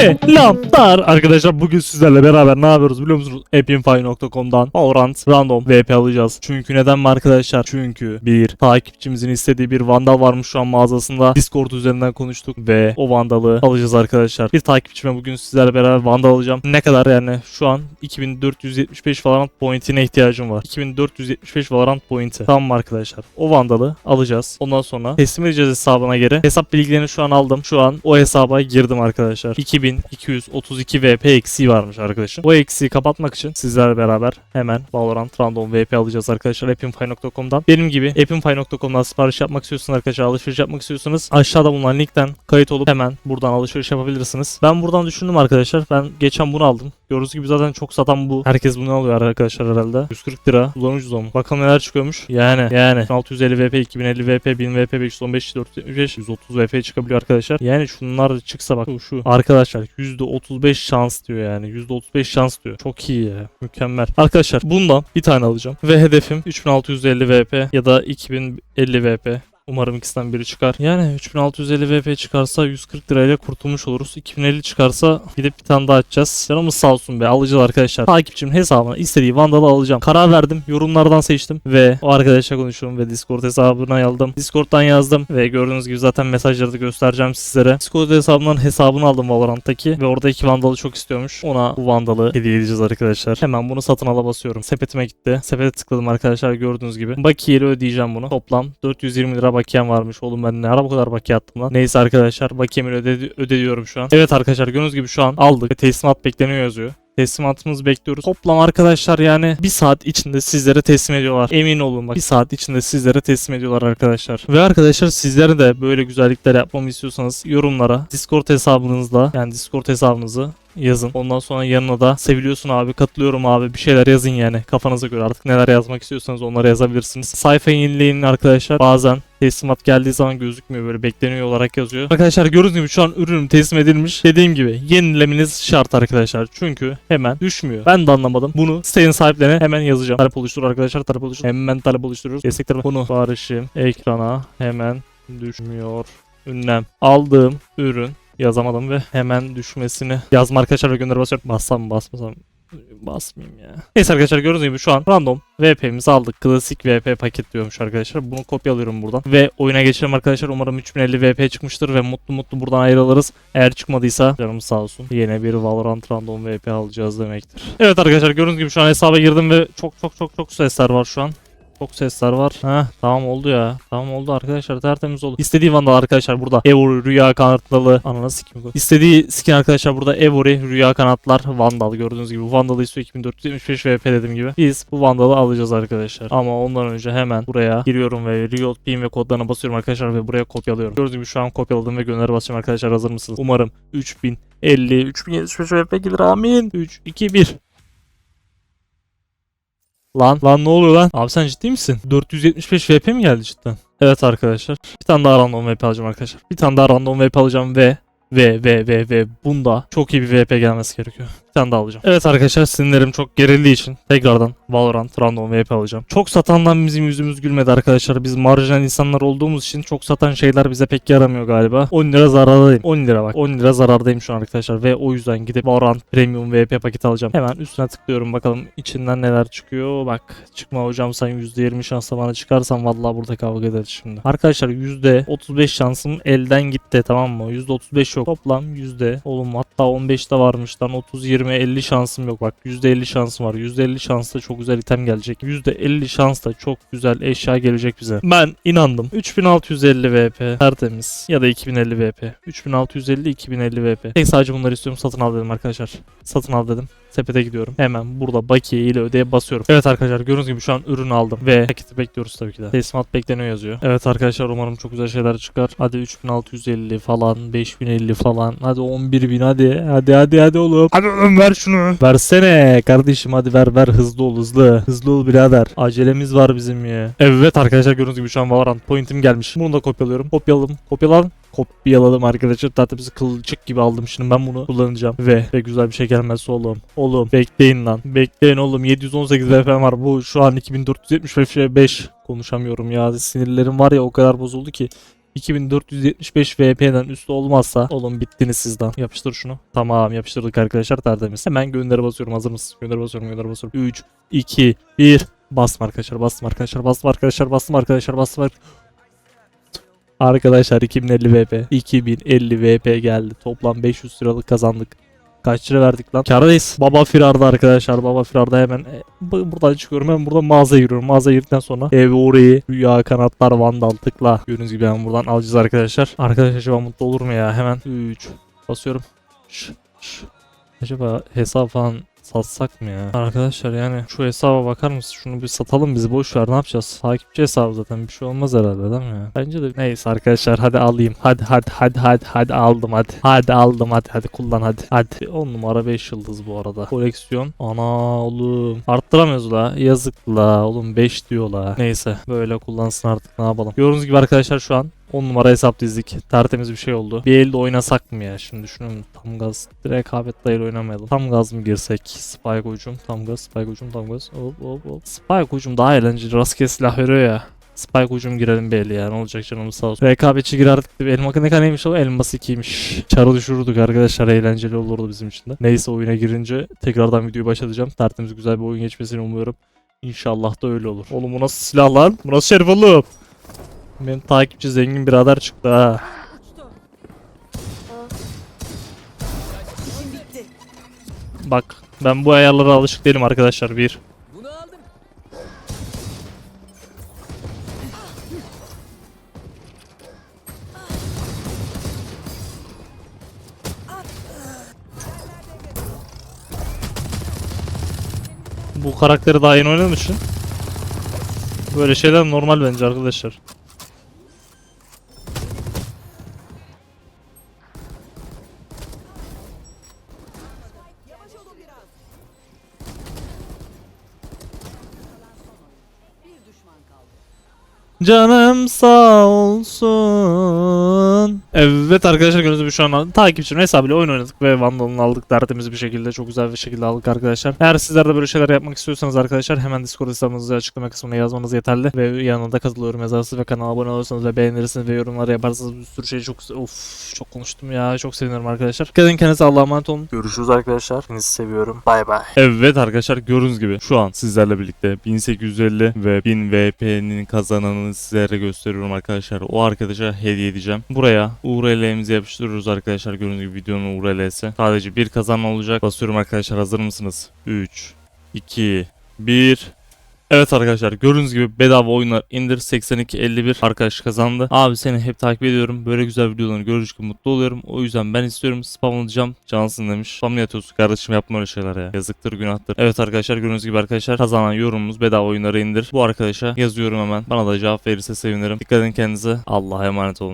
Selamlar arkadaşlar bugün sizlerle beraber ne yapıyoruz biliyor musunuz? Epinfy.com'dan Valorant Random VP alacağız. Çünkü neden mi arkadaşlar? Çünkü bir takipçimizin istediği bir vandal varmış şu an mağazasında. Discord üzerinden konuştuk ve o vandalı alacağız arkadaşlar. Bir takipçime bugün sizlerle beraber vandal alacağım. Ne kadar yani şu an 2475 Valorant point'ine ihtiyacım var. 2475 Valorant point'i. Tamam mı arkadaşlar? O vandalı alacağız. Ondan sonra teslim edeceğiz hesabına göre. Hesap bilgilerini şu an aldım. Şu an o hesaba girdim arkadaşlar. 2232 VP eksiği varmış arkadaşım. Bu eksiği kapatmak için sizlerle beraber hemen Valorant Random VP alacağız arkadaşlar epinfy.com'dan. Benim gibi epinfy.com'dan sipariş yapmak istiyorsanız arkadaşlar alışveriş yapmak istiyorsanız aşağıda bulunan linkten kayıt olup hemen buradan alışveriş yapabilirsiniz. Ben buradan düşündüm arkadaşlar. Ben geçen bunu aldım. Gördüğünüz gibi zaten çok satan bu. Herkes bunu alıyor arkadaşlar herhalde. 140 lira. Kullanıcı zon. Bakalım neler çıkıyormuş. Yani yani 650 VP, 2050 VP, 1000 VP, 515, 475, 130 VP çıkabiliyor arkadaşlar. Yani şunlar çıksa bak şu, şu. Arkadaşlar %35 şans diyor yani. %35 şans diyor. Çok iyi ya. Mükemmel. Arkadaşlar bundan bir tane alacağım. Ve hedefim 3650 VP ya da 2050 VP. Umarım ikisinden biri çıkar. Yani 3650 VP çıkarsa 140 lirayla kurtulmuş oluruz. 2050 çıkarsa gidip bir tane daha açacağız. Canımız sağ olsun be alacağız arkadaşlar. Takipçimin hesabına istediği vandalı alacağım. Karar verdim. Yorumlardan seçtim. Ve o arkadaşla konuşuyorum ve Discord hesabına yazdım. Discord'dan yazdım. Ve gördüğünüz gibi zaten mesajları da göstereceğim sizlere. Discord hesabından hesabını aldım Valorant'taki. Ve oradaki vandalı çok istiyormuş. Ona bu vandalı hediye edeceğiz arkadaşlar. Hemen bunu satın ala basıyorum. Sepetime gitti. Sepete tıkladım arkadaşlar gördüğünüz gibi. Bakiyeli ödeyeceğim bunu. Toplam 420 lira bakiyem varmış. Oğlum ben ne ara bu kadar bakiye attım lan. Neyse arkadaşlar bakiyemi öde ödüyorum şu an. Evet arkadaşlar gördüğünüz gibi şu an aldık. Teslimat bekleniyor yazıyor. Teslimatımızı bekliyoruz. Toplam arkadaşlar yani bir saat içinde sizlere teslim ediyorlar. Emin olun bak bir saat içinde sizlere teslim ediyorlar arkadaşlar. Ve arkadaşlar sizlere de böyle güzellikler yapmamı istiyorsanız yorumlara Discord hesabınızda yani Discord hesabınızı yazın. Ondan sonra yanına da seviliyorsun abi, katılıyorum abi bir şeyler yazın yani kafanıza göre artık neler yazmak istiyorsanız onları yazabilirsiniz. Sayfa yenileyin arkadaşlar. Bazen teslimat geldiği zaman gözükmüyor böyle bekleniyor olarak yazıyor. Arkadaşlar gördüğünüz gibi şu an ürünüm teslim edilmiş. Dediğim gibi yenilemeniz şart arkadaşlar. Çünkü hemen düşmüyor. Ben de anlamadım. Bunu sitenin sahiplerine hemen yazacağım. Talep oluştur arkadaşlar talep oluştur. Hemen talep oluşturuyoruz. Destekler bunu barışım ekrana hemen düşmüyor. Ünlem. Aldığım ürün yazamadım ve hemen düşmesini yazma arkadaşlar ve gönder basıyorum. Bassam basmasam basmayayım ya. Neyse arkadaşlar gördüğünüz gibi şu an random VP'mizi aldık. Klasik VP paket diyormuş arkadaşlar. Bunu kopyalıyorum buradan. Ve oyuna geçelim arkadaşlar. Umarım 3050 VP çıkmıştır ve mutlu mutlu buradan ayrılırız. Eğer çıkmadıysa canımız sağ olsun. Yine bir Valorant random VP alacağız demektir. Evet arkadaşlar gördüğünüz gibi şu an hesaba girdim ve çok çok çok çok sesler var şu an. Çok sesler var. Heh tamam oldu ya. Tamam oldu arkadaşlar tertemiz oldu. İstediği vandal arkadaşlar burada. Evory rüya kanatlı. Ananı sikim. İstediği skin arkadaşlar burada Evory rüya kanatlar vandal gördüğünüz gibi. Bu vandalı istiyor 2475 VP dediğim gibi. Biz bu vandalı alacağız arkadaşlar. Ama ondan önce hemen buraya giriyorum ve Riot Pin ve kodlarına basıyorum arkadaşlar ve buraya kopyalıyorum. Gördüğünüz gibi şu an kopyaladım ve gönderi basacağım arkadaşlar hazır mısınız? Umarım 3050 3075 VP gelir amin. 3 2 1 Lan lan ne oluyor lan? Abi sen ciddi misin? 475 VP mi geldi cidden? Evet arkadaşlar. Bir tane daha random VP alacağım arkadaşlar. Bir tane daha random VP alacağım ve ve ve ve ve bunda çok iyi bir VP gelmesi gerekiyor. Bir tane daha alacağım. Evet arkadaşlar sinirlerim çok gerildiği için tekrardan Valorant random VP alacağım. Çok satandan bizim yüzümüz gülmedi arkadaşlar. Biz marjinal insanlar olduğumuz için çok satan şeyler bize pek yaramıyor galiba. 10 lira zarardayım. 10 lira bak. 10 lira zarardayım şu an arkadaşlar ve o yüzden gidip Valorant Premium VP paketi alacağım. Hemen üstüne tıklıyorum bakalım içinden neler çıkıyor. Bak çıkma hocam sen %20 şansla bana çıkarsan vallahi burada kavga ederiz şimdi. Arkadaşlar %35 şansım elden gitti tamam mı? %35 yok. Toplam yüzde oğlum hatta 15'te varmış lan 30 20 50 şansım yok bak %50 şansım var. %50 şansla çok güzel item gelecek. %50 şansla çok güzel eşya gelecek bize. Ben inandım. 3650 VP tertemiz ya da 2050 VP. 3650 2050 VP. Tek sadece bunları istiyorum satın al dedim arkadaşlar. Satın al dedim. Sepete gidiyorum. Hemen burada bakiye ile ödeye basıyorum. Evet arkadaşlar gördüğünüz gibi şu an ürünü aldım ve paketi bekliyoruz tabii ki de. Teslimat bekleniyor yazıyor. Evet arkadaşlar umarım çok güzel şeyler çıkar. Hadi 3650 falan, 5050 falan. Hadi 11000 hadi. Hadi hadi hadi oğlum. Hadi oğlum ver şunu. Versene kardeşim hadi ver ver hızlı ol hızlı. Hızlı ol birader. Acelemiz var bizim ya. Evet arkadaşlar gördüğünüz gibi şu an Valorant point'im gelmiş. Bunu da kopyalıyorum. Kopyaladım. Kopyaladım kopyaladım arkadaşlar. Tertemiz kılçık gibi aldım şimdi ben bunu kullanacağım. Ve, ve güzel bir şey gelmezse oğlum. Oğlum bekleyin lan. Bekleyin oğlum. 718 VP var. Bu şu an 2475 konuşamıyorum ya. Sinirlerim var ya o kadar bozuldu ki. 2475 VP'den üstü olmazsa oğlum bittiniz sizden. Yapıştır şunu. Tamam yapıştırdık arkadaşlar tertemiz. Hemen gönderi basıyorum. Hazır mısınız? Gönderi basıyorum. Gönderi basıyorum. 3, 2, 1. Bastım arkadaşlar. Bastım arkadaşlar. Bastım arkadaşlar. Bastım arkadaşlar. Bastım arkadaşlar. Arkadaşlar 2050 VP. 2050 VP geldi. Toplam 500 liralık kazandık. Kaç lira verdik lan? Kârdayız. Baba firarda arkadaşlar. Baba firarda hemen e, bu- buradan çıkıyorum. Hemen buradan mağazaya giriyorum. Mağazaya girdikten sonra ev orayı rüya kanatlar vandal tıkla. Gördüğünüz gibi hemen buradan alacağız arkadaşlar. Arkadaşlar acaba mutlu olur mu ya? Hemen 3 basıyorum. Şş, şş. Acaba hesap falan satsak mı ya? Arkadaşlar yani şu hesaba bakar mısın? Şunu bir satalım biz boş ver ne yapacağız? Takipçi hesabı zaten bir şey olmaz herhalde değil mi ya? Bence de neyse arkadaşlar hadi alayım. Hadi hadi hadi hadi hadi aldım hadi. Hadi aldım hadi hadi kullan hadi. Hadi 10 numara 5 yıldız bu arada. Koleksiyon. Ana oğlum. Arttıramıyoruz la. Yazık la. Oğlum 5 diyor la. Neyse böyle kullansın artık ne yapalım. Gördüğünüz gibi arkadaşlar şu an 10 numara hesap dizdik. Tertemiz bir şey oldu. Bir elde oynasak mı ya? Şimdi düşünüyorum tam gaz. Rekabet değil oynamayalım. Tam gaz mı girsek? Spike ucum. Tam gaz. Spike ucum. Tam gaz. Hop hop hop. Spike ucum daha eğlenceli. Rastgele silah veriyor ya. Spike ucum girelim belli ya. Ne olacak canımız sağ olsun. Rekabetçi girerdik de elma ne kadar neymiş o? Elması 2'ymiş. Çarı düşürürdük arkadaşlar. Eğlenceli olurdu bizim için de. Neyse oyuna girince tekrardan videoyu başlatacağım. Tertemiz güzel bir oyun geçmesini umuyorum. İnşallah da öyle olur. Oğlum bu nasıl silah lan? Bu nasıl şerif oğlum? Benim takipçi zengin birader çıktı ha. Bak ben bu ayarlara alışık değilim arkadaşlar bir. Bu karakteri daha yeni oynadığım için. Böyle şeyler normal bence arkadaşlar. Canım sağ olsun. Evet arkadaşlar gördüğünüz gibi şu an takipçimin hesabıyla oyun oynadık ve Vandal'ını aldık tertemiz bir şekilde çok güzel bir şekilde aldık arkadaşlar. Eğer sizler de böyle şeyler yapmak istiyorsanız arkadaşlar hemen Discord hesabınızı açıklama kısmına yazmanız yeterli. Ve yanında katılıyorum yazarsınız ve kanala abone olursanız ve beğenirsiniz ve yorumlar yaparsanız bir sürü şey çok of çok konuştum ya çok sevinirim arkadaşlar. Edin kendinize Allah'a emanet olun. Görüşürüz arkadaşlar. Sizi seviyorum. Bay bay. Evet arkadaşlar gördüğünüz gibi şu an sizlerle birlikte 1850 ve 1000 VP'nin kazananını sizlere gösteriyorum arkadaşlar. O arkadaşa hediye edeceğim. Buraya URL'imizi yapıştırıyoruz arkadaşlar. Gördüğünüz gibi videonun URL'si. Sadece bir kazanan olacak. Basıyorum arkadaşlar. Hazır mısınız? 3 2 1 Evet arkadaşlar gördüğünüz gibi bedava oyunlar indir 8251 arkadaş kazandı. Abi seni hep takip ediyorum. Böyle güzel videolarını görünce mutlu oluyorum. O yüzden ben istiyorum spamlayacağım. Cansın demiş. Spam yatıyorsun kardeşim yapma öyle şeyler ya. Yazıktır günahtır. Evet arkadaşlar gördüğünüz gibi arkadaşlar kazanan yorumumuz bedava oyunları indir. Bu arkadaşa yazıyorum hemen. Bana da cevap verirse sevinirim. Dikkat edin kendinize. Allah'a emanet olun.